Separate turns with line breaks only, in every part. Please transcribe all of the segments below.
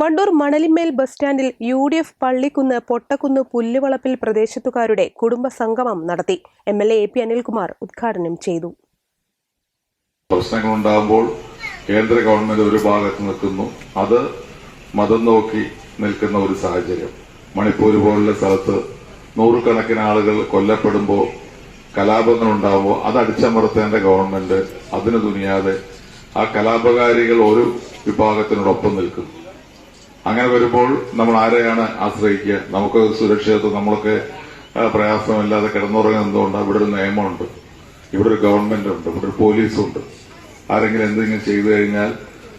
Wandoor Manalimel bus സ്റ്റാൻഡിൽ U D F Pallikkunnu Pottakkunnu Pulluvalappil പ്രദേശത്തുകാരുടെ കുടുംബ സംഗമം നടത്തി. M L A P Anilkumar ഉദ്ഘാടനം ചെയ്തു.
പ്രശ്നങ്ങൾ ഉണ്ടാകുമ്പോൾ കേന്ദ്ര ഗവൺമെന്റ് ഒരു ഭാഗത്ത് നിൽക്കുന്നു. അത് മതം നോക്കി നിൽക്കുന്ന ഒരു സാഹചര്യം. മണിപ്പൂർ പോലുള്ള സ്ഥലത്ത് നൂറുകണക്കിന് ആളുകൾ കൊല്ലപ്പെടുമ്പോൾ കലാപങ്ങൾ ഉണ്ടാകുമ്പോൾ അത് അടിച്ചമർത്തേണ്ട ഗവൺമെന്റ് അതിന് തുനിയാതെ ആ കലാപകാരികൾ ഒരു വിഭാഗത്തിനോടൊപ്പം നിൽക്കുന്നു. അങ്ങനെ വരുമ്പോൾ നമ്മൾ ആരെയാണ് ആശ്രയിക്കുക? നമുക്ക് സുരക്ഷിതത്വം നമ്മളൊക്കെ പ്രയാസമില്ലാതെ പ്രയാസമില്ലാതെ കിടന്നുറങ്ങുന്നതുകൊണ്ട് ഇവിടെ ഒരു നിയമമുണ്ട്. ഇവിടെ ഒരു ഗവൺമെന്റ് ഉണ്ട് ഇവിടെ ഒരു പോലീസുണ്ട്. ആരെങ്കിലും എന്തെങ്കിലും ചെയ്തു കഴിഞ്ഞാൽ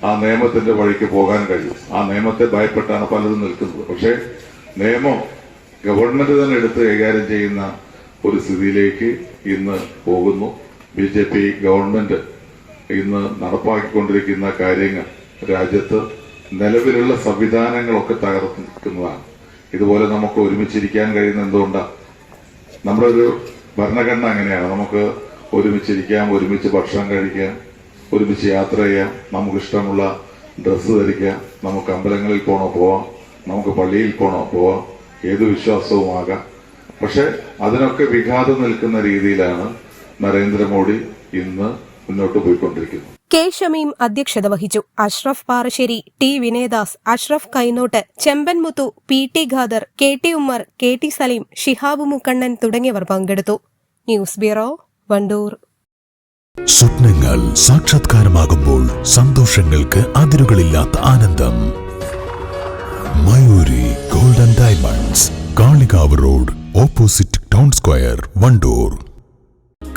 ആ നിയമത്തിന്റെ വഴിക്ക് പോകാൻ കഴിയും. ആ നിയമത്തെ ഭയപ്പെട്ടാണ് പലരും നിൽക്കുന്നത്. പക്ഷേ നിയമം ഗവൺമെന്റ് തന്നെ എടുത്ത് കൈകാര്യം ചെയ്യുന്ന ഒരു സ്ഥിതിയിലേക്ക് ഇന്ന് പോകുന്നു. ബി ജെ പി ഗവൺമെന്റ് ഇന്ന് നടപ്പാക്കിക്കൊണ്ടിരിക്കുന്ന കാര്യങ്ങൾ രാജ്യത്ത് നിലവിലുള്ള സംവിധാനങ്ങളൊക്കെ തകർക്കുന്നതാണ്. ഇതുപോലെ നമുക്ക് ഒരുമിച്ചിരിക്കാൻ കഴിയുന്ന എന്തുകൊണ്ടാണ് നമ്മുടെ ഒരു ഭരണഘടന അങ്ങനെയാണ് നമുക്ക് ഒരുമിച്ചിരിക്കാം ഒരുമിച്ച് ഭക്ഷണം കഴിക്കാം ഒരുമിച്ച് യാത്ര ചെയ്യാം നമുക്ക് ഇഷ്ടമുള്ള ഡ്രസ്സ് ധരിക്കാം നമുക്ക് അമ്പലങ്ങളിൽ പോണോ പോവാം നമുക്ക് പള്ളിയിൽ പോണോ പോവാം ഏത് വിശ്വാസവുമാകാം. പക്ഷെ അതിനൊക്കെ വിഘാതം നിൽക്കുന്ന രീതിയിലാണ് നരേന്ദ്രമോദി ഇന്ന് മുന്നോട്ട് പോയിക്കൊണ്ടിരിക്കുന്നത്.
കെ ഷമീം അധ്യക്ഷത വഹിച്ചു. Ashraf Parassery T. Vinayadas Ashraf Kainott Chembanmuthu P. T. Khader K. T. Ummer K. T. Saleem Shihab Mukkannan തുടങ്ങിയവർ പങ്കെടുത്തു. News bureau Wandoor.
സ്വപ്നങ്ങൾ സാക്ഷാത്കാരമാകുമ്പോൾ സന്തോഷങ്ങൾക്ക് അതിരുകളില്ലാത്ത ആനന്ദം. Mayoori golden diamonds Kalikavu road opposite town square Wandoor.